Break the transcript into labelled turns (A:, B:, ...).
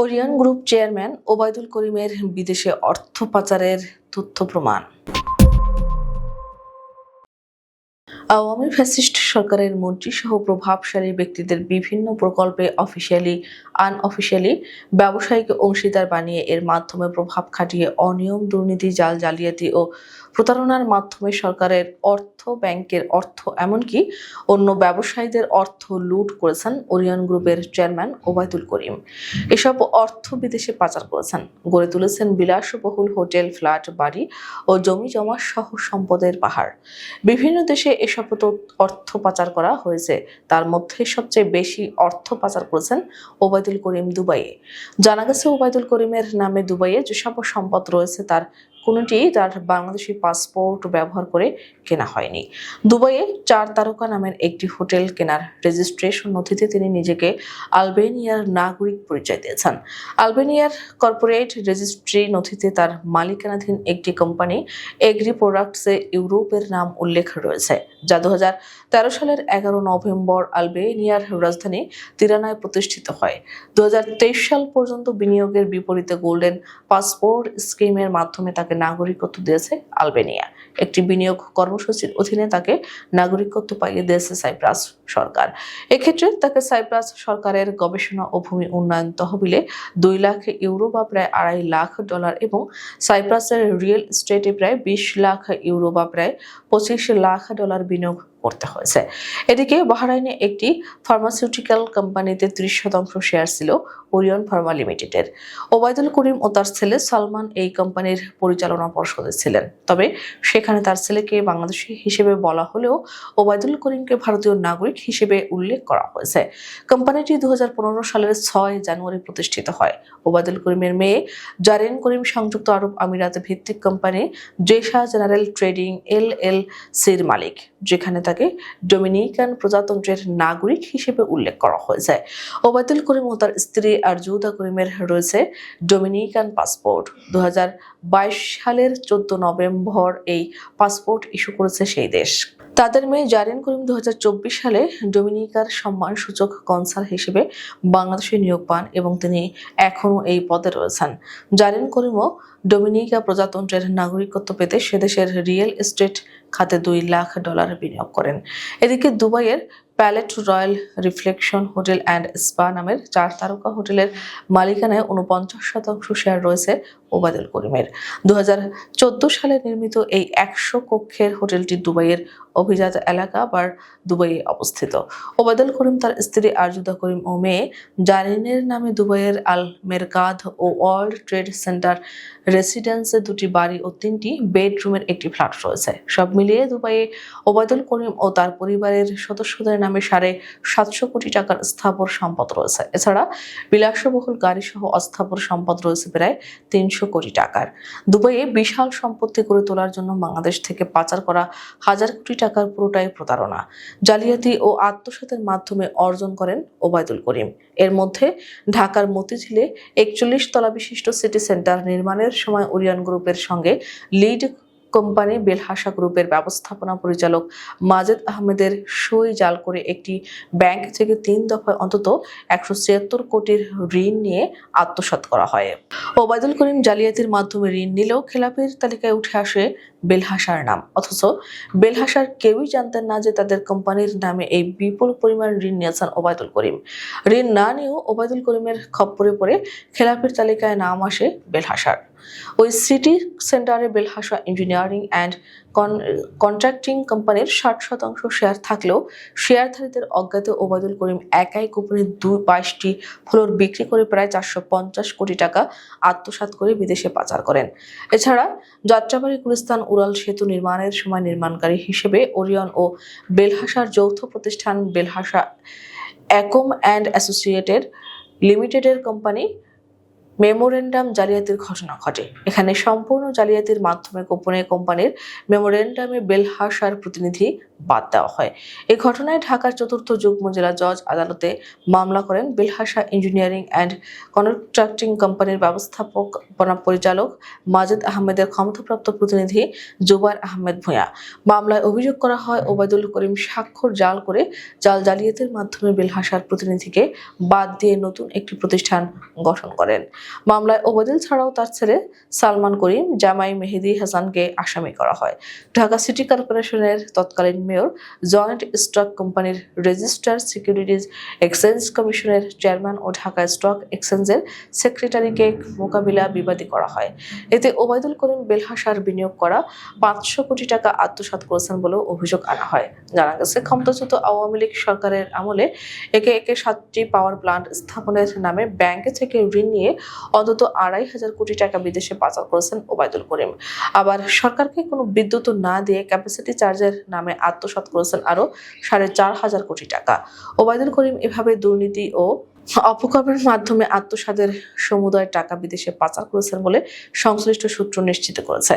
A: Orion group chairman Obaidul করিমের বিদেশে অর্থ পাচারের তথ্য প্রমাণ। আওয়ামী ফ্যাসিস্ট সরকারের মন্ত্রী সহ প্রভাবশালী ব্যক্তিদের বিভিন্ন প্রকল্পে অফিসিয়ালি আনঅফিসিয়ালি ব্যবসায়িক অংশীদার বানিয়ে এর মাধ্যমে প্রভাব খাটিয়ে অনিয়ম, দুর্নীতি, জাল জালিয়াতি ও প্রতারণার মাধ্যমে সরকারের অর্থ ব্যাংকের অর্থ এমনকি অন্য ব্যবসায়ীদের অর্থ লুট করেছেন ওরিয়ন গ্রুপের চেয়ারম্যান ওবায়দুল করিম। এসব অর্থ বিদেশে পাচার করেছেন। গড়ে তুলেছেন বিলাসবহুল হোটেল, ফ্ল্যাট, বাড়ি ও জমি জমা সহ সম্পদের পাহাড়। বিভিন্ন দেশে এসব অর্থ পাচার করা হয়েছে। তার মধ্যে সবচেয়ে বেশি অর্থ পাচার করেছেন ওবায়দুল করিম দুবাইয়ে। জানা গেছে, ওবায়দুল করিমের নামে দুবাইয়ে যেসব সম্পদ রয়েছে তার কোনোটি তার বাংলাদেশি পাসপোর্ট ব্যবহার করে কেনা হয়নি। দুবাইয়ে চার তারকা নামের একটি হোটেল কেনার রেজিস্ট্রেশন নথিতে তিনি নিজেকে আলবেনিয়ার নাগরিক পরিচয় দিয়েছেন। আলবেনিয়ার কর্পোরেট রেজিস্ট্রি নথিতে তার মালিকানাধীন একটি কোম্পানি এগ্রি প্রোডাক্টসে ইউরোপের নাম উল্লেখ রয়েছে, যা দু সালের এগারো নভেম্বর আলবেনিয়ার রাজধানী তিরানায় প্রতিষ্ঠিত হয়। দু হাজার তেইশ সাল পর্যন্ত বিনিয়োগের বিপরীতে গোল্ডেন পাসপোর্ট স্কিমের মাধ্যমে তাকে নাগরিকত্ব দিয়েছে আলবেনিয়া। একটি বিনিয়োগ কর্মসূচির অধীনে তাকে নাগরিকত্ব পাইয়ে দিয়েছে সাইপ্রাস সরকার। এক্ষেত্রে তাকে সাইপ্রাস সরকারের গবেষণা ও ভূমি উন্নয়ন তহবিলে দুই লাখ ইউরো বা প্রায় আড়াই লাখ ডলার এবং সাইপ্রাসের রিয়েল এস্টেটে প্রায় বিশ লাখ ইউরো বা প্রায় পঁচিশ লাখ ডলার বিনিয়োগ করতে হয়েছে। এদিকে বাহরাইনে একটি ফার্মাসিউটিক্যাল কোম্পানিতে ত্রিশ শতাংশ শেয়ার ছিল ওরিয়ন ফার্মা লিমিটেডের। ওবায়দুল করিম ও তার ছেলে সালমান এই কোম্পানির পরিচালনা পর্ষদে ছিলেন। তবে সেখানে তার ছেলেকে বাংলাদেশি হিসেবে বলা হলেও ওবায়দুল করিমকে ভারতীয় নাগরিক হিসেবে উল্লেখ করা হয়েছে। কোম্পানিটি দুহাজার পনেরো সালের ছয় জানুয়ারি প্রতিষ্ঠিত হয়। ওবায়দুল করিমের মেয়ে জারেন করিম সংযুক্ত আরব আমিরাত ভিত্তিক company Jesa general trading L L সির মালিক, যেখানে তাকে ডোমিনিকান প্রজাতন্ত্রের নাগরিক হিসেবে উল্লেখ করা হয়েছে। ওবায়দুল করিম ও তার স্ত্রী আরজুদা করিমের রয়েছে ডোমিনিকান পাসপোর্ট। দু সালের চোদ্দ নভেম্বর এই পাসপোর্ট ইস্যু করেছে সেই দেশ। তাদের মেয়ে জারিন করিম দুই হাজার চব্বিশ সালে ডোমিনিকার সম্মানসূচক কনসাল হিসেবে বাংলাদেশে নিয়োগ পান এবং তিনি এখনও এই পদে রয়েছেন। জারিন করিমও ডোমিনিকা প্রজাতন্ত্রের নাগরিকত্ব পেতে সেদেশের রিয়েল এস্টেট খাতে দুই লাখ ডলার বিনিয়োগ করেন। এদিকে দুবাইয়ের palette royal reflection hotel and spa নামের চার তারকা হোটেলের মালিকানায় উনপঞ্চাশ শতাংশ শেয়ার রয়েছে ওবায়দুল করিমের। দু হাজার চোদ্দ সালে নির্মিত এই একশো কক্ষের হোটেলটি দুবাইয়ের অভিজাত এলাকা বা দুবাইয়ে অবস্থিত। ওবায়দুল করিম তার স্ত্রী আরজুদা করিম ও মেয়ে জারিনের নামে দুবাইয়ের আল মেরকাদ ও ওয়ার্ল্ড ট্রেড সেন্টার রেসিডেন্সে দুটি বাড়ি ও তিনটি বেডরুমের একটি ফ্ল্যাট রয়েছে। সব মিলিয়ে দুবাইয়ে ওবায়দুল করিম ও তার পরিবারের সদস্যদের নামে সাড়ে সাতশো কোটি টাকার স্থাবর সম্পদ রয়েছে। এছাড়া বিলাসবহুল গাড়ি সহ অস্থাবর সম্পদ রয়েছে প্রায় তিনশো কোটি টাকার। দুবাইয়ে বিশাল সম্পত্তি গড়ে তোলার জন্য বাংলাদেশ থেকে পাচার করা হাজার কোটি টাকার পুরোটাই প্রতারণা। জালিয়াতি ও আত্মসাতের মাধ্যমে অর্জন করেন ওবায়দুল করিম। এর মধ্যে ঢাকার মতিঝিলে একচল্লিশ তলা বিশিষ্ট সিটি সেন্টার নির্মাণের সময় ওরিয়ন গ্রুপের সঙ্গে লিড কোম্পানি বেলহাসা গ্রুপের ব্যবস্থাপনা পরিচালক মাজেদ আহমেদের সই জাল করে একটি ব্যাংক থেকে তিন দফায় অন্তত একশো ছিয়াত্তর কোটির ঋণ নিয়ে আত্মসাৎ করা হয়। ওবায়দুল করিম জালিয়াতির মাধ্যমে ঋণ নিলেও খেলাপির তালিকায় উঠে আসে বেলহাসার নাম। অথচ বেলহাসার কেউই জানতেন না যে তাদের কোম্পানির নামে এই বিপুল পরিমাণ ঋণ নিয়েছেন ওবায়দুল করিম। ঋণ না নিয়েও ওবায়দুল করিমের খপ্পরে পড়ে খেলাপির তালিকায় নাম আসে বেলহাসার। ওই সিটি সেন্টারে বেলহাসা ইঞ্জিনিয়ারিং অ্যান্ড কন্ট্রাক্টিং কোম্পানির ষাট শতাংশ শেয়ার থাকলেও শেয়ারধারীদের অজ্ঞাত ওবায়দুল করিম একাই কোম্পানির দুই, বাইশটি ফ্লোর বিক্রি করে প্রায় চারশো পঞ্চাশ কোটি টাকা আত্মসাৎ করে বিদেশে পাচার করেন। এছাড়া যাত্রাবাড়ি গুলিস্তান উড়াল সেতু নির্মাণের সময় নির্মাণকারী হিসেবে ওরিয়ন ও বেলহাসার যৌথ প্রতিষ্ঠান বেলহাসা অ্যাকম অ্যান্ড অ্যাসোসিয়েটেড লিমিটেডের কোম্পানি মেমোরেন্ডাম জালিয়াতির ঘটনা ঘটে। এখানে সম্পূর্ণ জালিয়াতির মাধ্যমে গোপনে কোম্পানির মেমোরেন্ডামে বেলহাসার প্রতিনিধি বাদ দেওয়া হয়। এই ঘটনায় ঢাকার চতুর্থ যুগ্ম জেলা জজ আদালতে মামলা করেন বেলহাসা ইঞ্জিনিয়ারিং অ্যান্ড কন্ট্রাক্টিং কোম্পানির ব্যবস্থাপনা পরিচালক মাজেদ আহমেদের ক্ষমতাপ্রাপ্ত প্রতিনিধি জুবার আহমেদ ভূঁইয়া। মামলায় অভিযোগ করা হয়, ওবায়দুল করিম স্বাক্ষর জাল করে জাল জালিয়াতির মাধ্যমে বেলহাসার প্রতিনিধিকে বাদ দিয়ে নতুন একটি প্রতিষ্ঠান গঠন করেন। মামলায় ওবায়দুল ছাড়াও তার ছেলে সালমান করিম, জামাই মেহেদি হাসানকে আসামি করা হয়। ঢাকা সিটি কর্পোরেশনের তৎকালীন মেয়র, জয়েন্ট স্টক কোম্পানির রেজিস্ট্রার সিকিউরিটিজ এক্সচেঞ্জ কমিশনের চেয়ারম্যান ও ঢাকা স্টক এক্সচেঞ্জের সেক্রেটারিকে মোকাবিলা বিবাদী করা হয়। এতে ওবায়দুল করিম বেলহাসার বিনিয়োগ করা পাঁচশো কোটি টাকা আত্মসাৎ করেছেন বলেও অভিযোগ আনা হয়। জানা গেছে, ক্ষমতাচ্যুত আওয়ামী লীগ সরকারের আমলে একে একে সাতটি পাওয়ার প্লান্ট স্থাপনের নামে ব্যাংক থেকে ঋণ নিয়ে অন্তত আড়াই হাজার কোটি টাকা বিদেশে পাচার করেছেন ওবায়দুল করিম। আবার সরকারকে কোনো বিদ্যুৎ না দিয়ে ক্যাপাসিটি চার্জের নামে আত্মসাত করেছেন আরও সাড়ে চার হাজার কোটি টাকা। ওবায়দুল করিম এভাবে দুর্নীতি ও অপকর্মের মাধ্যমে আত্মসাদের সমুদায় টাকা বিদেশে পাচার করেছেন বলে সংশ্লিষ্ট সূত্র নিশ্চিত করেছে।